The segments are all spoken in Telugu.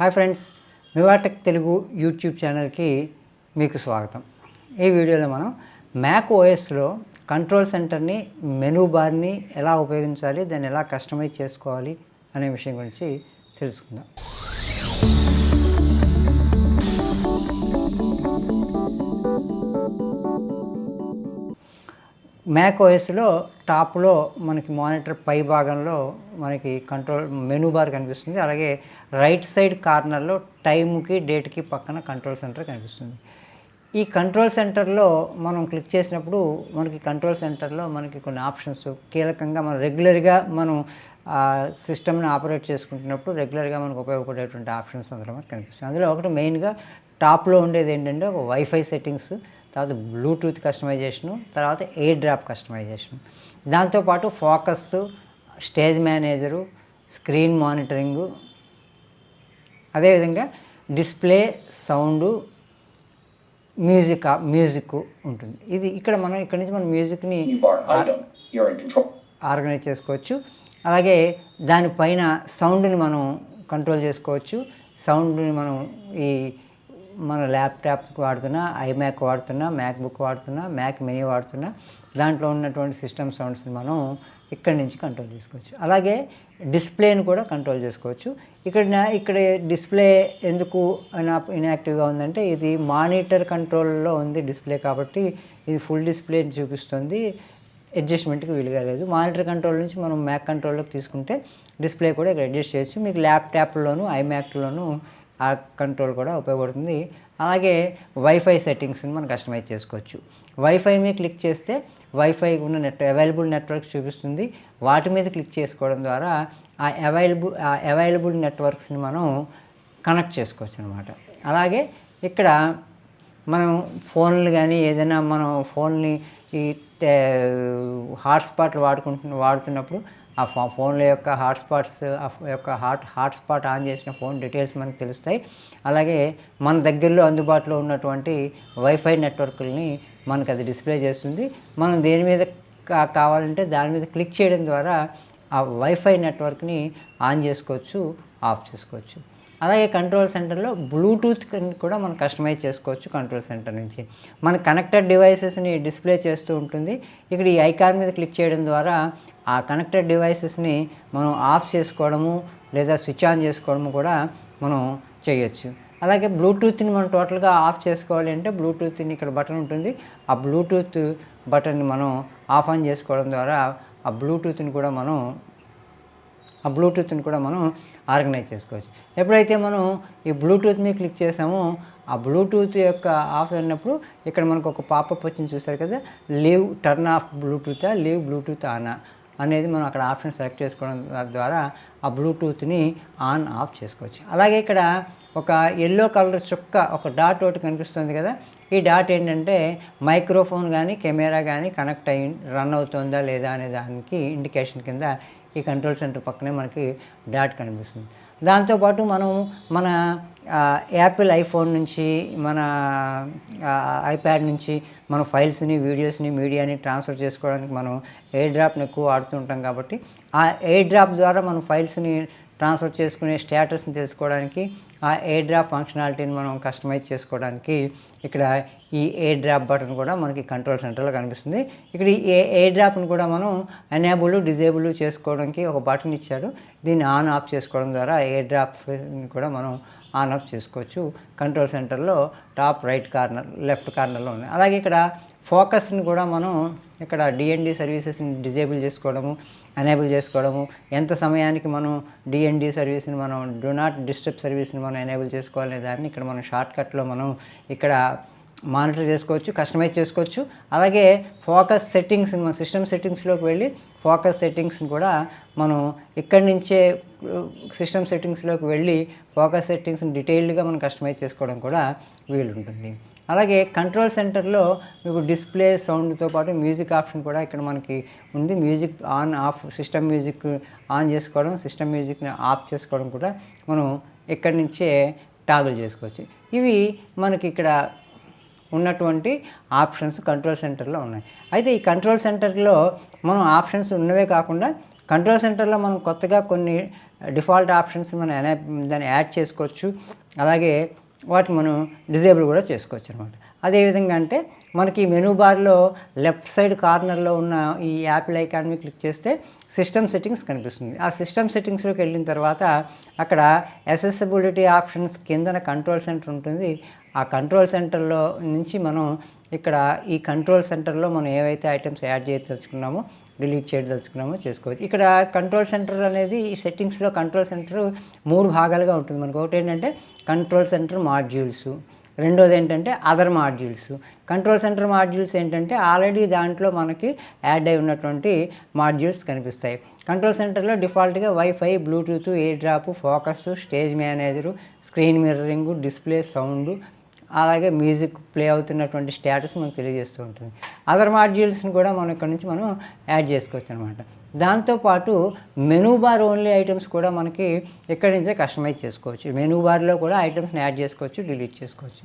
హాయ్ ఫ్రెండ్స్ మివాటెక్ తెలుగు యూట్యూబ్ ఛానల్కి మీకు స్వాగతం. ఈ వీడియోలో మనం మ్యాక్ ఓఎస్లో కంట్రోల్ సెంటర్ని మెనూ బార్ని ఎలా ఉపయోగించాలి దాన్ని ఎలా కస్టమైజ్ చేసుకోవాలి అనే విషయం గురించి తెలుసుకుందాం. మ్యాక్ ఓఎస్లో టాప్లో మనకి మానిటర్ పై భాగంలో మనకి కంట్రోల్ మెనూ బార్ కనిపిస్తుంది. అలాగే రైట్ సైడ్ కార్నర్లో టైంకి డేట్కి పక్కన కంట్రోల్ సెంటర్ కనిపిస్తుంది. ఈ కంట్రోల్ సెంటర్లో మనం క్లిక్ చేసినప్పుడు మనకి కంట్రోల్ సెంటర్లో మనకి కొన్ని ఆప్షన్స్ కీలకంగా మనం రెగ్యులర్గా మనం సిస్టమ్ని ఆపరేట్ చేసుకుంటున్నప్పుడు రెగ్యులర్గా మనకు ఉపయోగపడేటువంటి ఆప్షన్స్ అందులో మనకు కనిపిస్తుంది అందులో ఒకటి మెయిన్గా టాప్లో ఉండేది ఏంటంటే ఒక వైఫై సెట్టింగ్స్. తర్వాత బ్లూటూత్ కస్టమైజేషను తర్వాత ఎయిర్ డ్రాప్ కస్టమైజేషన్. దాంతోపాటు focus stage manager screen monitoring అదేవిధంగా డిస్ప్లే సౌండు మ్యూజిక్ మ్యూజిక్ ఉంటుంది. ఇది ఇక్కడ మనం ఇక్కడ నుంచి మనం మ్యూజిక్ని. ఆర్గనైజ్ చేసుకోవచ్చు. అలాగే దానిపైన సౌండ్ని మనం కంట్రోల్ చేసుకోవచ్చు. సౌండ్ని మనం ఈ మన ల్యాప్టాప్ వాడుతున్నా ఐమ్యాక్ వాడుతున్నా మ్యాక్బుక్ వాడుతున్నా మ్యాక్ మినీ వాడుతున్నా దాంట్లో ఉన్నటువంటి సిస్టమ్ సౌండ్స్ని మనం ఇక్కడి నుంచి కంట్రోల్ చేసుకోవచ్చు. అలాగే డిస్ప్లేని కూడా కంట్రోల్ చేసుకోవచ్చు. ఇక్కడ ఇక్కడ డిస్ప్లే ఎందుకు ఇన్యాక్టివ్గా ఉందంటే ఇది మానిటర్ కంట్రోల్లో ఉంది డిస్ప్లే కాబట్టి ఇది ఫుల్ డిస్ప్లే చూపిస్తుంది. అడ్జస్ట్మెంట్కి వీలుగా లేదు. మానిటర్ కంట్రోల్ నుంచి మనం మ్యాక్ కంట్రోల్లోకి తీసుకుంటే డిస్ప్లే కూడా ఇక్కడ అడ్జస్ట్ చేయొచ్చు. మీకు ల్యాప్టాప్లోను ఐమ్యాక్లోను ఆ కంట్రోల్ కూడా ఉపయోగపడుతుంది. అలాగే వైఫై సెట్టింగ్స్ని మనం కస్టమైజ్ చేసుకోవచ్చు. వైఫై మీద క్లిక్ చేస్తే వైఫై ఉన్న నెట్ అవైలబుల్ నెట్వర్క్ చూపిస్తుంది. వాటి మీద క్లిక్ చేసుకోవడం ద్వారా ఆ అవైలబుల్ ఆ అవైలబుల్ నెట్వర్క్స్ని మనం కనెక్ట్ చేసుకోవచ్చు అనమాట అలాగే ఇక్కడ మనం ఫోన్లు కానీ ఏదైనా మనం ఫోన్ని ఈ హాట్స్పాట్లు వాడుకుంటు వాడుతున్నప్పుడు ఆ ఫో ఫోన్ల యొక్క హాట్స్పాట్స్ ఆ యొక్క హాట్ హాట్స్పాట్ ఆన్ చేసిన ఫోన్ డీటెయిల్స్ మనకు తెలుస్తాయి. అలాగే మన దగ్గరలో అందుబాటులో ఉన్నటువంటి వైఫై నెట్వర్క్లని మనకు అది డిస్ప్లే చేస్తుంది. మనం దేని మీద కావాలంటే దాని మీద క్లిక్ చేయడం ద్వారా ఆ వైఫై నెట్వర్క్ని ఆన్ చేసుకోవచ్చు ఆఫ్ చేసుకోవచ్చు. అలాగే కంట్రోల్ సెంటర్లో బ్లూటూత్ కూడా మనం కస్టమైజ్ చేసుకోవచ్చు కంట్రోల్ సెంటర్ నుంచి. మన కనెక్టెడ్ డివైసెస్ని డిస్ప్లే చేస్తూ ఉంటుంది. ఇక్కడ ఈ ఐకాన్ మీద క్లిక్ చేయడం ద్వారా ఆ కనెక్టెడ్ డివైసెస్ని మనం ఆఫ్ చేసుకోవడము లేదా స్విచ్ ఆన్ చేసుకోవడము కూడా మనం చేయొచ్చు. అలాగే బ్లూటూత్ని మనం టోటల్గా ఆఫ్ చేసుకోవాలి అంటే బ్లూటూత్ని ఇక్కడ బటన్ ఉంటుంది. ఆ బ్లూటూత్ బటన్ని మనం ఆఫ్ ఆన్ చేసుకోవడం ద్వారా ఆ బ్లూటూత్ని కూడా మనం ఆ బ్లూటూత్ని కూడా మనం ఆర్గనైజ్ చేసుకోవచ్చు. ఎప్పుడైతే మనం ఈ బ్లూటూత్ మీద క్లిక్ చేసామో ఆ బ్లూటూత్ యొక్క ఆఫ్ అయినప్పుడు ఇక్కడ మనకు ఒక పాపప్ వచ్చింది చూసారు కదా? Leave turn off bluetooth leave bluetooth on అనేది మనం అక్కడ ఆప్షన్ సెలెక్ట్ చేసుకోవడం ద్వారా ఆ బ్లూటూత్ని ఆన్ ఆఫ్ చేసుకోవచ్చు. అలాగే ఇక్కడ ఒక ఎల్లో కలర్ చుక్క ఒక డాట్ ఒకటి కనిపిస్తుంది కదా? ఈ డాట్ ఏంటంటే మైక్రోఫోన్ కానీ కెమెరా కానీ కనెక్ట్ అయి రన్ అవుతుందా లేదా అనే దానికి ఇండికేషన్ కింద ఈ కంట్రోల్ సెంటర్ పక్కనే మనకి డాట్ కనిపిస్తుంది. దాంతోపాటు మనం మన యాపిల్ ఐఫోన్ నుంచి మన ఐప్యాడ్ నుంచి మన ఫైల్స్ని వీడియోస్ని మీడియాని ట్రాన్స్ఫర్ చేసుకోవడానికి మనం ఎయిర్ డ్రాప్ని ఎక్కువ వాడుతుంటాం కాబట్టి ఆ ఎయిర్ డ్రాప్ ద్వారా మనం ఫైల్స్ని ట్రాన్స్ఫర్ చేసుకునే స్టేటస్ని తెలుసుకోవడానికి ఆ ఎయిర్ డ్రాప్ ఫంక్షనాలిటీని మనం కస్టమైజ్ చేసుకోవడానికి ఇక్కడ ఈ ఎయిర్ డ్రాప్ బటన్ కూడా మనకి కంట్రోల్ సెంటర్లో కనిపిస్తుంది. ఇక్కడ ఈ ఏ ఎయిర్ డ్రాప్ను కూడా మనం ఎనేబుల్ డిజేబుల్ చేసుకోవడానికి ఒక బటన్ ఇచ్చాడు. దీన్ని ఆన్ ఆఫ్ చేసుకోవడం ద్వారా ఎయిర్ డ్రాప్ కూడా మనం ఆన్ ఆఫ్ చేసుకోవచ్చు. కంట్రోల్ సెంటర్లో టాప్ రైట్ కార్నర్ లెఫ్ట్ కార్నర్లో ఉన్నాయి అలాగే ఇక్కడ ఫోకస్ని కూడా మనం ఇక్కడ డిఎన్డి సర్వీసెస్ని డిజేబుల్ చేసుకోవడము ఎనేబుల్ చేసుకోవడము ఎంత సమయానికి మనం డిఎన్డి సర్వీస్ని మనం డో నాట్ డిస్టర్బ్ సర్వీస్ని మనం ఎనేబుల్ చేసుకోవాలనే దాన్ని ఇక్కడ మనం షార్ట్కట్లో మనం ఇక్కడ మానిటర్ చేసుకోవచ్చు కస్టమైజ్ చేసుకోవచ్చు. అలాగే ఫోకస్ సెట్టింగ్స్ మన సిస్టమ్ సెట్టింగ్స్లోకి వెళ్ళి ఫోకస్ సెట్టింగ్స్ని కూడా మనం ఇక్కడి నుంచే సిస్టమ్ సెట్టింగ్స్లోకి వెళ్ళి ఫోకస్ సెట్టింగ్స్ని డీటెయిల్డ్గా మనం కస్టమైజ్ చేసుకోవడం కూడా వీలుంటుంది. అలాగే కంట్రోల్ సెంటర్లో మీకు డిస్ప్లే సౌండ్తో పాటు మ్యూజిక్ ఆప్షన్ కూడా ఇక్కడ మనకి ఉంది. Music on off system music on చేసుకోవడం సిస్టమ్ మ్యూజిక్ని ఆఫ్ చేసుకోవడం కూడా మనం ఇక్కడి నుంచే టాగుల్ చేసుకోవచ్చు. ఇవి మనకి ఇక్కడ ఉన్నటువంటి ఆప్షన్స్ కంట్రోల్ సెంటర్లో ఉన్నాయి. అయితే ఈ కంట్రోల్ సెంటర్లో మనం ఆప్షన్స్ ఉన్నవే కాకుండా కంట్రోల్ సెంటర్లో మనం కొత్తగా కొన్ని డిఫాల్ట్ ఆప్షన్స్ మనం దాన్ని యాడ్ చేసుకోవచ్చు. అలాగే వాటిని మనం డిజేబుల్ కూడా చేసుకోవచ్చు అనమాట అదేవిధంగా అంటే మనకి మెనూ బార్లో లెఫ్ట్ సైడ్ కార్నర్లో ఉన్న ఈ యాపిల్ ఐకాన్ని క్లిక్ చేస్తే సిస్టమ్ సెట్టింగ్స్ కనిపిస్తుంది. ఆ సిస్టమ్ సెట్టింగ్స్లోకి వెళ్ళిన తర్వాత అక్కడ అసెసిబిలిటీ ఆప్షన్స్ కిందన కంట్రోల్ సెంటర్ ఉంటుంది. ఆ కంట్రోల్ సెంటర్లో నుంచి మనం ఇక్కడ ఈ కంట్రోల్ సెంటర్లో మనం ఏవైతే ఐటమ్స్ యాడ్ చేయదలుచుకున్నామో డిలీట్ చేయదలుచుకున్నామో చేసుకోవచ్చు. ఇక్కడ కంట్రోల్ సెంటర్ అనేది ఈ సెట్టింగ్స్లో కంట్రోల్ సెంటర్ మూడు భాగాలుగా ఉంటుంది. మనకు ఒకటి ఏంటంటే కంట్రోల్ సెంటర్ మాడ్యూల్స్ రెండోది ఏంటంటే other modules control centre modules ఏంటంటే ఆల్రెడీ దాంట్లో మనకి యాడ్ అయి ఉన్నటువంటి మాడ్యూల్స్ కనిపిస్తాయి. కంట్రోల్ సెంటర్లో డిఫాల్ట్గా wifi bluetooth air drop focus stage manager screen mirroring display sound అలాగే మ్యూజిక్ ప్లే అవుతున్నటువంటి స్టేటస్ మనకు తెలియజేస్తూ ఉంటుంది. అదర్ మాడ్యూల్స్ని కూడా మనం ఇక్కడ నుంచి మనం యాడ్ చేసుకోవచ్చు అనమాట దాంతోపాటు మెనూ బార్ ఓన్లీ ఐటమ్స్ కూడా మనకి ఇక్కడి నుంచే కస్టమైజ్ చేసుకోవచ్చు. మెనూ బార్లో కూడా ఐటమ్స్ని యాడ్ చేసుకోవచ్చు డిలీట్ చేసుకోవచ్చు.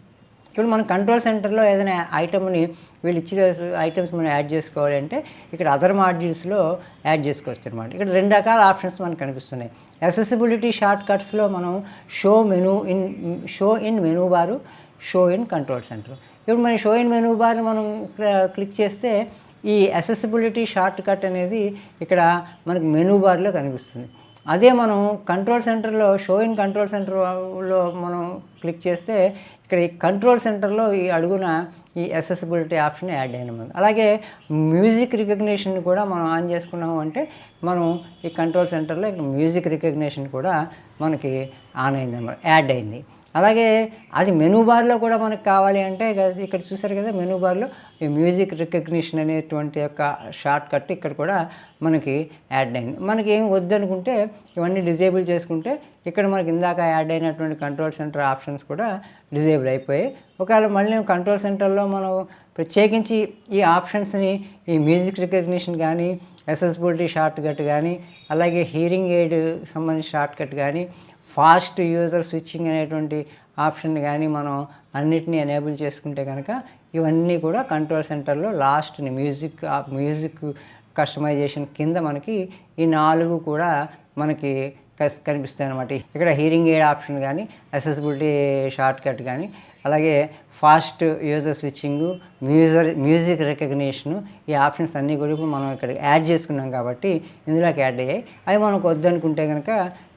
ఇప్పుడు మనం కంట్రోల్ సెంటర్లో ఏదైనా ఐటమ్ని వీళ్ళు ఇచ్చిన ఐటమ్స్ మనం యాడ్ చేసుకోవాలి అంటే ఇక్కడ అదర్ మాడ్యూల్స్లో యాడ్ చేసుకోవచ్చు అనమాట ఇక్కడ రెండు రకాల ఆప్షన్స్ మనకు కనిపిస్తున్నాయి. అసెసిబిలిటీ షార్ట్ కట్స్లో మనం show menu in show in menu bar show in control centre. ఇప్పుడు మన షో ఇన్ మెనూ బార్ మనం క్లిక్ చేస్తే ఈ అసెసిబిలిటీ షార్ట్ కట్ అనేది ఇక్కడ మనకు మెనూ బార్లో కనిపిస్తుంది. అదే మనం కంట్రోల్ సెంటర్లో షో ఇన్ కంట్రోల్ సెంటర్లో మనం క్లిక్ చేస్తే ఇక్కడ ఈ కంట్రోల్ సెంటర్లో ఈ అడుగున ఈ అసెసిబిలిటీ ఆప్షన్ యాడ్ అయినమాట అలాగే మ్యూజిక్ రికగ్నిషన్ కూడా మనం ఆన్ చేసుకున్నాము అంటే మనం ఈ కంట్రోల్ సెంటర్లో ఇక్కడ మ్యూజిక్ రికగ్నిషన్ కూడా మనకి ఆన్ అయింది అనమాట యాడ్ అయింది. అలాగే అది మెనూ బార్లో కూడా మనకు కావాలి అంటే ఇక్కడ చూసారు కదా మెనూ బార్లో ఈ మ్యూజిక్ రికగ్నిషన్ అనేటువంటి యొక్క షార్ట్ కట్ ఇక్కడ కూడా మనకి యాడ్ అయింది. మనకి ఏం వద్దనుకుంటే ఇవన్నీ డిజేబుల్ చేసుకుంటే ఇక్కడ మనకి ఇందాక యాడ్ అయినటువంటి కంట్రోల్ సెంటర్ ఆప్షన్స్ కూడా డిజేబుల్ అయిపోయాయి. ఒకవేళ మళ్ళీ కంట్రోల్ సెంటర్లో మనం ప్రత్యేకించి ఈ ఆప్షన్స్ని ఈ మ్యూజిక్ రికగ్నిషన్ కానీ అసెసిబిలిటీ షార్ట్ కట్ కానీ అలాగే హీరింగ్ ఎయిడ్ సంబంధించిన షార్ట్ కట్ కానీ ఫాస్ట్ యూజర్ స్విచ్చింగ్ అనేటువంటి ఆప్షన్ కానీ మనం అన్నిటినీ ఎనేబుల్ చేసుకుంటే కనుక ఇవన్నీ కూడా కంట్రోల్ సెంటర్లో లాస్ట్ని మ్యూజిక్ మ్యూజిక్ కస్టమైజేషన్ కింద మనకి ఈ నాలుగు కూడా మనకి కనిపిస్తాయి అనమాట ఇక్కడ హీరింగ్ ఎయిడ్ ఆప్షన్ కానీ అసెసిబిలిటీ షార్ట్ కట్ కానీ అలాగే ఫాస్ట్ యూజర్ స్విచ్చింగ్ మ్యూజర్ మ్యూజిక్ రికగ్నిషను ఈ ఆప్షన్స్ అన్నీ కూడా ఇప్పుడు మనం ఇక్కడ యాడ్ చేసుకున్నాం కాబట్టి ఇందులోకి యాడ్ అయ్యాయి. అవి మనకు వద్దనుకుంటే కనుక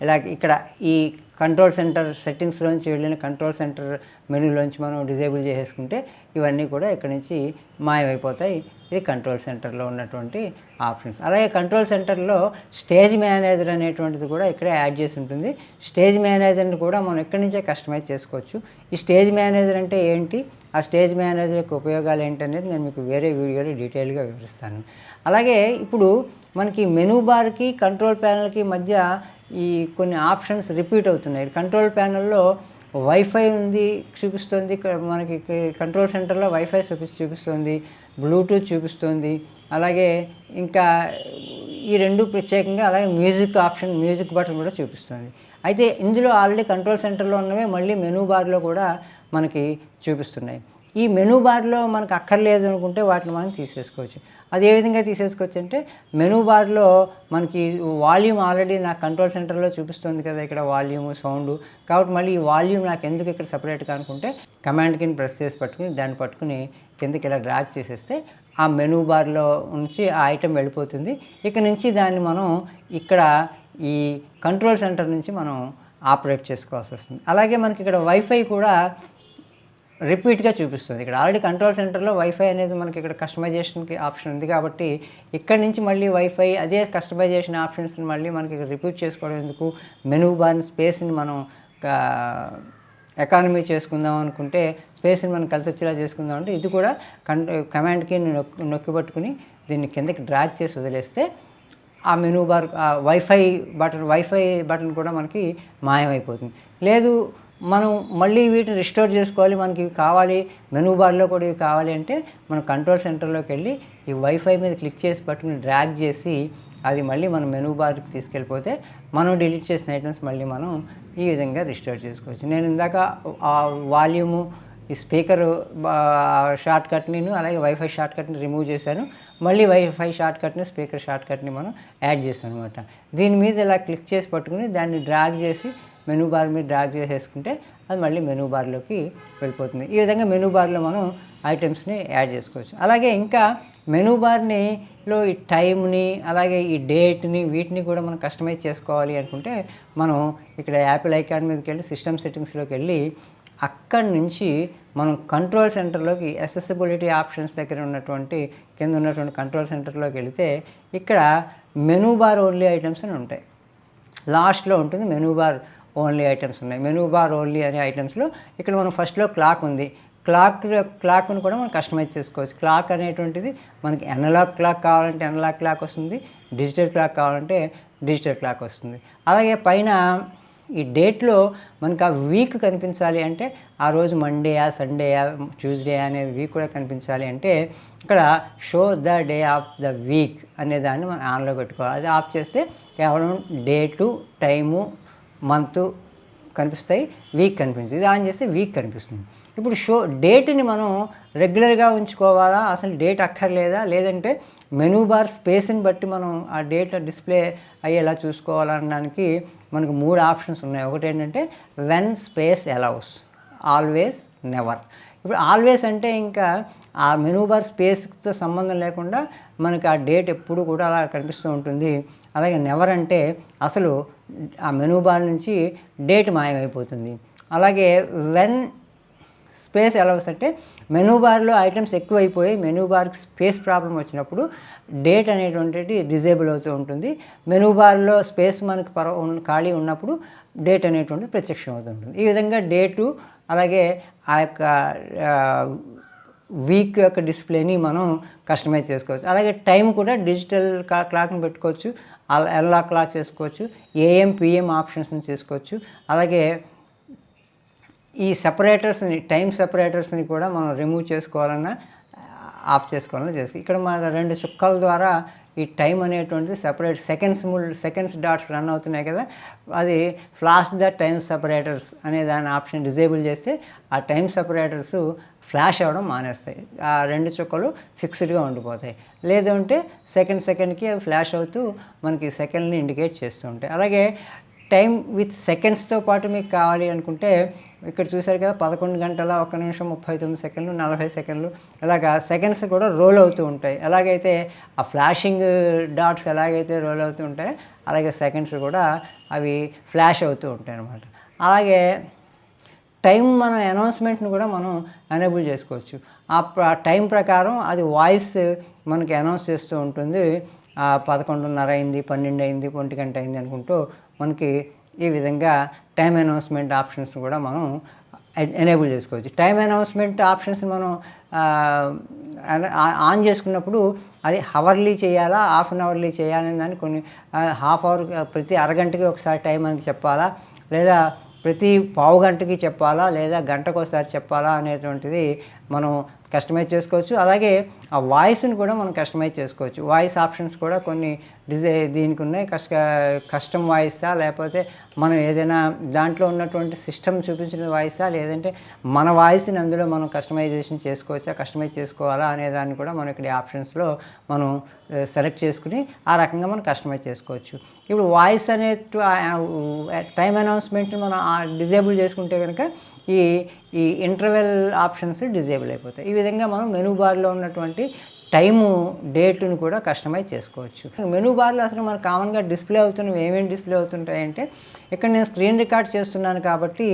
ఇలా ఇక్కడ ఈ కంట్రోల్ సెంటర్ సెట్టింగ్స్లోంచి వెళ్ళిన కంట్రోల్ సెంటర్ మెనూలోంచి మనం డిజేబుల్ చేసేసుకుంటే ఇవన్నీ కూడా ఇక్కడ నుంచి మాయమైపోతాయి. ఇది కంట్రోల్ సెంటర్లో ఉన్నటువంటి ఆప్షన్స్. అలాగే కంట్రోల్ సెంటర్లో స్టేజ్ మేనేజర్ అనేటువంటిది కూడా ఇక్కడే యాడ్ చేసి ఉంటుంది. స్టేజ్ మేనేజర్ని కూడా మనం ఇక్కడి నుంచే కస్టమైజ్ చేసుకోవచ్చు. ఈ స్టేజ్ మేనేజర్ అంటే ఏంటి? ఆ స్టేజ్ మేనేజర్ యొక్క ఉపయోగాలు ఏంటనేది నేను మీకు వేరే వీడియోలో డీటెయిల్గా వివరిస్తాను. అలాగే ఇప్పుడు మనకి మెనూ బార్కి కంట్రోల్ ప్యానల్కి మధ్య ఈ కొన్ని ఆప్షన్స్ రిపీట్ అవుతున్నాయి. కంట్రోల్ ప్యానల్లో వైఫై ఉంది చూపిస్తుంది. మనకి కంట్రోల్ సెంటర్లో వైఫై చూపి చూపిస్తుంది. బ్లూటూత్ చూపిస్తుంది. అలాగే ఇంకా ఈ రెండు ప్రత్యేకంగా అలాగే మ్యూజిక్ ఆప్షన్ మ్యూజిక్ బటన్ కూడా చూపిస్తుంది. అయితే ఇందులో ఆల్రెడీ కంట్రోల్ సెంటర్లో ఉన్నవే మళ్ళీ మెనూ బార్లో కూడా మనకి చూపిస్తున్నాయి. ఈ మెనూ బార్లో మనకు అక్కర్లేదు అనుకుంటే వాటిని మనం తీసేసుకోవచ్చు. అది ఏ విధంగా తీసేసుకోవచ్చు అంటే మెనూ బార్లో మనకి వాల్యూమ్ ఆల్రెడీ నా కంట్రోల్ సెంటర్లో చూపిస్తుంది కదా ఇక్కడ వాల్యూమ్ సౌండ్. కాబట్టి మళ్ళీ ఈ వాల్యూమ్ నాకు ఎందుకు ఇక్కడ సపరేట్గా అనుకుంటే కమాండ్ కింద ప్రెస్ చేసి పట్టుకుని దాన్ని పట్టుకుని కిందకి ఇలా డ్రాగ్ చేసేస్తే ఆ మెనూ బార్లో నుంచి ఆ ఐటెం వెళ్ళిపోతుంది. ఇక్కడ నుంచి దాన్ని మనం ఇక్కడ ఈ కంట్రోల్ సెంటర్ నుంచి మనం ఆపరేట్ చేసుకోవాల్సి వస్తుంది. అలాగే మనకి ఇక్కడ వైఫై కూడా రిపీట్గా చూపిస్తుంది. ఇక్కడ ఆల్రెడీ కంట్రోల్ సెంటర్లో వైఫై అనేది మనకి ఇక్కడ కస్టమైజేషన్కి ఆప్షన్ ఉంది కాబట్టి ఇక్కడ నుంచి మళ్ళీ వైఫై అదే కస్టమైజేషన్ ఆప్షన్స్ని మళ్ళీ మనకి ఇక్కడ రిపీట్ చేసుకోవడం ఎందుకు? మెనూ బార్ స్పేస్ని మనం ఎకానమీ చేసుకుందాం అనుకుంటే స్పేస్ని మనం కలిసి వచ్చేలా చేసుకుందాం అంటే ఇది కూడా కన్ కమాండ్కి నొక్కి నొక్కి పట్టుకుని దీన్ని కిందకి డ్రాగ్ చేసి వదిలేస్తే ఆ మెనూ బార్ ఆ వైఫై బటన్ వైఫై బటన్ కూడా మనకి మాయమైపోతుంది. లేదు మనం మళ్ళీ వీటిని రిస్టోర్ చేసుకోవాలి మనకి ఇవి కావాలి మెనూ బార్లో కూడా ఇవి కావాలి అంటే మనం కంట్రోల్ సెంటర్లోకి వెళ్ళి ఈ వైఫై మీద క్లిక్ చేసి పట్టుకుని డ్రాగ్ చేసి అది మళ్ళీ మనం మెనూ బార్కి తీసుకెళ్ళిపోతే మనం డిలీట్ చేసిన ఐటమ్స్ మళ్ళీ మనం ఈ విధంగా రిస్టోర్ చేసుకోవచ్చు. నేను ఇందాక ఆ వాల్యూము ఈ స్పీకర్ షార్ట్ కట్ని అలాగే వైఫై షార్ట్ కట్ని రిమూవ్ చేశాను. మళ్ళీ వైఫై షార్ట్ కట్ని స్పీకర్ షార్ట్ కట్ని మనం యాడ్ చేస్తాం అనమాట దీని మీద ఇలా క్లిక్ చేసి పట్టుకుని దాన్ని డ్రాగ్ చేసి మెనూ బార్ మీద డ్రాగ్ చేసేసుకుంటే అది మళ్ళీ మెనూ బార్లోకి వెళ్ళిపోతుంది. ఈ విధంగా మెనూ బార్లో మనం ఐటమ్స్ని యాడ్ చేసుకోవచ్చు. అలాగే ఇంకా మెనూ బార్ని లో ఈ టైంని అలాగే ఈ డేట్ని వీటిని కూడా మనం కస్టమైజ్ చేసుకోవాలి అనుకుంటే మనం ఇక్కడ యాపిల్ ఐకాన్ మీదకి వెళ్ళి సిస్టమ్ సెట్టింగ్స్లోకి వెళ్ళి అక్కడి నుంచి మనం కంట్రోల్ సెంటర్లోకి అసెసిబిలిటీ ఆప్షన్స్ దగ్గర ఉన్నటువంటి కింద ఉన్నటువంటి కంట్రోల్ సెంటర్లోకి వెళితే ఇక్కడ మెనూ బార్ ఓన్లీ ఐటమ్స్ అని ఉంటాయి. లాస్ట్లో ఉంటుంది మెనూ బార్ ఓన్లీ ఐటమ్స్ ఉన్నాయి. మెనూ బార్ ఓన్లీ అనే ఐటమ్స్లో ఇక్కడ మనం ఫస్ట్లో క్లాక్ ఉంది. క్లాక్ క్లాక్ను కూడా మనం కస్టమైజ్ చేసుకోవచ్చు. క్లాక్ అనేటువంటిది మనకి అనలాగ్ క్లాక్ కావాలంటే అనలాగ్ క్లాక్ వస్తుంది. డిజిటల్ క్లాక్ కావాలంటే డిజిటల్ క్లాక్ వస్తుంది. అలాగే పైన ఈ డేట్లో మనకు ఆ వీక్ కనిపించాలి అంటే ఆ రోజు మండేయా సండేయా ట్యూస్డే అనేది వీక్ కూడా కనిపించాలి అంటే ఇక్కడ show the day of the week అనే దాన్ని మనం ఆన్లో పెట్టుకోవాలి. అది ఆఫ్ చేస్తే కేవలం డేటు టైము మంత్ కనిపిస్తాయి వీక్ కనిపిస్తుంది ఇది ఆన్ చేస్తే వీక్ కనిపిస్తుంది. ఇప్పుడు షో డేట్ని మనం రెగ్యులర్గా ఉంచుకోవాలా? అసలు డేట్ అక్కర్లేదా? లేదంటే మెనూ బార్ స్పేస్ని బట్టి మనం ఆ డేట్ డిస్ప్లే అయ్యేలా చూసుకోవాలనడానికి మనకు మూడు ఆప్షన్స్ ఉన్నాయి. ఒకటి ఏంటంటే when space allows always never ఇప్పుడు ఆల్వేస్ అంటే ఇంకా ఆ మెనూ బార్ స్పేస్తో సంబంధం లేకుండా మనకి ఆ డేట్ ఎప్పుడు కూడా అలా కనిపిస్తూ ఉంటుంది. అలాగే నెవర్ అంటే అసలు ఆ మెనూ బార్ నుంచి డేట్ మాయమైపోతుంది. అలాగే వెన్ స్పేస్ అలౌస్ అంటే మెనూ బార్లో ఐటమ్స్ ఎక్కువైపోయి మెనూ బార్కి స్పేస్ ప్రాబ్లం వచ్చినప్పుడు డేట్ అనేటువంటిది డిజేబుల్ అవుతూ ఉంటుంది. మెనూ బార్లో స్పేస్ మనకి పర ఖాళీ ఉన్నప్పుడు డేట్ అనేటువంటిది ప్రత్యక్షం అవుతుంటుంది ఈ విధంగా డేటు అలాగే ఆ యొక్క వీక్ యొక్క డిస్ప్లేని మనం కస్టమైజ్ చేసుకోవచ్చు. అలాగే టైం కూడా డిజిటల్ క్లాక్ని పెట్టుకోవచ్చు. ఎల్లా క్లాక్ చేసుకోవచ్చు. ఏఎం పిఎం ఆప్షన్స్ని చేసుకోవచ్చు. అలాగే ఈ సెపరేటర్స్ని టైం సెపరేటర్స్ని కూడా మనం రిమూవ్ చేసుకోవాలన్నా ఆఫ్ చేసుకోవాలన్నా చేసుకో ఇక్కడ మన రెండు చుక్కల ద్వారా ఈ టైం అనేటువంటిది separate seconds seconds dots run అవుతున్నాయి కదా. అది ఫ్లాష్ ద టైమ్ సెపరేటర్స్ అనే దాని ఆప్షన్ డిజేబుల్ చేస్తే ఆ టైం సెపరేటర్స్ ఫ్లాష్ అవ్వడం మానేస్తాయి. ఆ రెండు చుక్కలు ఫిక్స్డ్గా ఉండిపోతాయి. లేదంటే సెకండ్ సెకండ్కి అవి ఫ్లాష్ అవుతూ మనకి సెకండ్ని ఇండికేట్ చేస్తూ ఉంటాయి. అలాగే టైం విత్ సెకండ్స్తో పాటు మీకు కావాలి అనుకుంటే ఇక్కడ చూసారు కదా పదకొండు గంటల ఒక నిమిషం ముప్పై తొమ్మిది సెకండ్లు నలభై సెకండ్లు ఇలాగా సెకండ్స్ కూడా రోల్ అవుతూ ఉంటాయి. ఎలాగైతే ఆ ఫ్లాషింగ్ డాట్స్ ఎలాగైతే రోల్ అవుతూ ఉంటాయి అలాగే సెకండ్స్ కూడా అవి ఫ్లాష్ అవుతూ ఉంటాయి అన్నమాట అలాగే టైం మనం అనౌన్స్మెంట్ని కూడా మనం ఎనేబుల్ చేసుకోవచ్చు. ఆ టైం ప్రకారం అది వాయిస్ మనకి అనౌన్స్ చేస్తూ ఉంటుంది. పదకొండున్నర అయింది పన్నెండు అయింది ఒంటి గంట అయింది అనుకుంటూ మనకి ఈ విధంగా టైం అనౌన్స్మెంట్ ఆప్షన్స్ కూడా మనం ఎనేబుల్ చేసుకోవచ్చు. టైం అనౌన్స్మెంట్ ఆప్షన్స్ మనం ఆన్ చేసుకున్నప్పుడు అది హవర్లీ చేయాలా హాఫ్ అన్ అవర్లీ చేయాలని దాన్ని కొన్ని హాఫ్ అవర్ ప్రతి అరగంటకి ఒకసారి టైం అని చెప్పాలా లేదా ప్రతి పావు గంటకి చెప్పాలా లేదా గంటకు ఒకసారి చెప్పాలా అనేటువంటిది మనం కస్టమైజ్ చేసుకోవచ్చు. అలాగే ఆ వాయిస్ని కూడా మనం కస్టమైజ్ చేసుకోవచ్చు. వాయిస్ ఆప్షన్స్ కూడా కొన్ని డిజై దీనికి ఉన్నాయి. కష్ట కస్టమ్ వాయిసా లేకపోతే మనం ఏదైనా దాంట్లో ఉన్నటువంటి సిస్టమ్ చూపించిన వాయిసా లేదంటే మన వాయిస్ని అందులో మనం కస్టమైజేషన్ చేసుకోవచ్చా? కస్టమైజ్ చేసుకోవాలా? అనే దాన్ని కూడా మనం ఇక్కడ ఆప్షన్స్లో మనం సెలెక్ట్ చేసుకుని ఆ రకంగా మనం కస్టమైజ్ చేసుకోవచ్చు. ఇప్పుడు వాయిస్ అనే టైం అనౌన్స్మెంట్ని మనం డిజేబుల్ చేసుకుంటే కనుక ఈ ఈ ఇంటర్వెల్ ఆప్షన్స్ డిజేబుల్ అయిపోతాయి. ఈ విధంగా మనం మెనూ బార్లో ఉన్నటువంటి టైము డేట్ను కూడా కస్టమైజ్ చేసుకోవచ్చు. మెనూ బార్లో అసలు మనకు కామన్గా డిస్ప్లే అవుతున్నవి ఏమేమి డిస్ప్లే అవుతుంటాయంటే ఇక్కడ నేను స్క్రీన్ రికార్డ్ చేస్తున్నాను కాబట్టి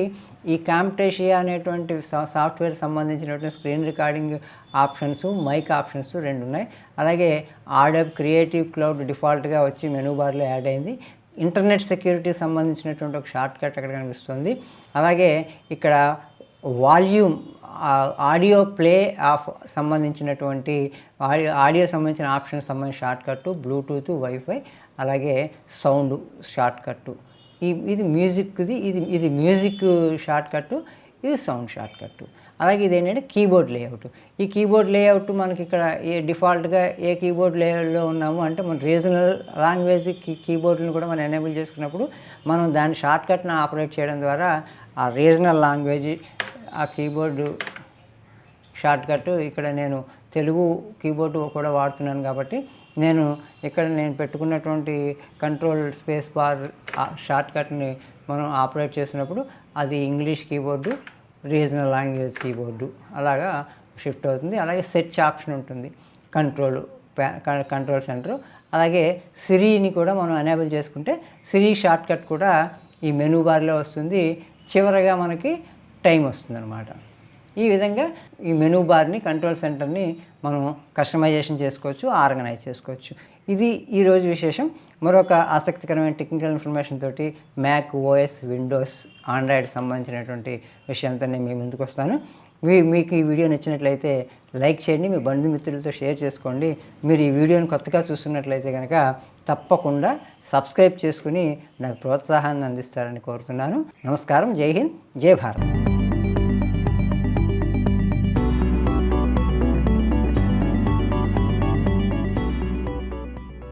ఈ కాంప్టేషియా అనేటువంటి సాఫ్ట్వేర్ సంబంధించినటువంటి screen recording options mic options రెండు ఉన్నాయి. అలాగే ఆడబ్ క్రియేటివ్ క్లౌడ్ డిఫాల్ట్గా వచ్చి మెనూ బార్లో యాడ్ అయింది. ఇంటర్నెట్ సెక్యూరిటీ సంబంధించినటువంటి ఒక షార్ట్ కట్ అక్కడ కనిపిస్తుంది. అలాగే ఇక్కడ వాల్యూమ్ ఆడియో ప్లే ఆఫ్ సంబంధించినటువంటి ఆడియో ఆడియో సంబంధించిన ఆప్షన్ సంబంధించిన షార్ట్ కట్ బ్లూటూత్ వైఫై అలాగే సౌండ్ షార్ట్ కట్ ఇది మ్యూజిక్ది ఇది ఇది మ్యూజిక్ షార్ట్ కట్ ఇది సౌండ్ షార్ట్ కట్ అలాగే ఇది ఏంటంటే కీబోర్డ్ లేఅవుట్. ఈ కీబోర్డ్ లేఅవుట్ మనకి ఇక్కడ ఏ డిఫాల్ట్గా ఏ కీబోర్డ్ లేఅవుట్లో ఉన్నాము అంటే మన రీజనల్ లాంగ్వేజ్ కీ కీబోర్డ్ని కూడా మనం ఎనేబుల్ చేసుకున్నప్పుడు మనం దాని షార్ట్కట్ను ఆపరేట్ చేయడం ద్వారా ఆ రీజనల్ లాంగ్వేజ్ ఆ కీబోర్డు షార్ట్కట్ ఇక్కడ నేను తెలుగు కీబోర్డు కూడా వాడుతున్నాను కాబట్టి నేను ఇక్కడ నేను పెట్టుకున్నటువంటి కంట్రోల్ స్పేస్ బార్ షార్ట్కట్ని మనం ఆపరేట్ చేసినప్పుడు అది English keyboard regional language keyboard అలాగా షిఫ్ట్ అవుతుంది. అలాగే సెర్చ్ ఆప్షన్ ఉంటుంది. Control control centre. అలాగే సిరిని కూడా మనం ఎనేబుల్ చేసుకుంటే సిరి షార్ట్ కట్ కూడా ఈ మెనూ బార్లో వస్తుంది. చివరగా మనకి టైం వస్తుంది ఈ విధంగా ఈ మెనూ బార్ని కంట్రోల్ సెంటర్ని మనం కస్టమైజేషన్ చేసుకోవచ్చు ఆర్గనైజ్ చేసుకోవచ్చు. ఇది ఈరోజు విశేషం. మరొక ఆసక్తికరమైన టెక్నికల్ ఇన్ఫర్మేషన్ తోటి మ్యాక్ ఓఎస్ విండోస్ ఆండ్రాయిడ్ సంబంధించినటువంటి విషయంతో నేను మీ ముందుకు వస్తాను. మీ మీకు ఈ వీడియో నచ్చినట్లయితే లైక్ చేయండి మీ బంధుమిత్రులతో షేర్ చేసుకోండి. మీరు ఈ వీడియోని కొత్తగా చూస్తున్నట్లయితే కనుక తప్పకుండా సబ్స్క్రైబ్ చేసుకుని నాకు ప్రోత్సాహాన్ని అందిస్తారని కోరుతున్నాను. నమస్కారం. జై హింద్. జై భారత్.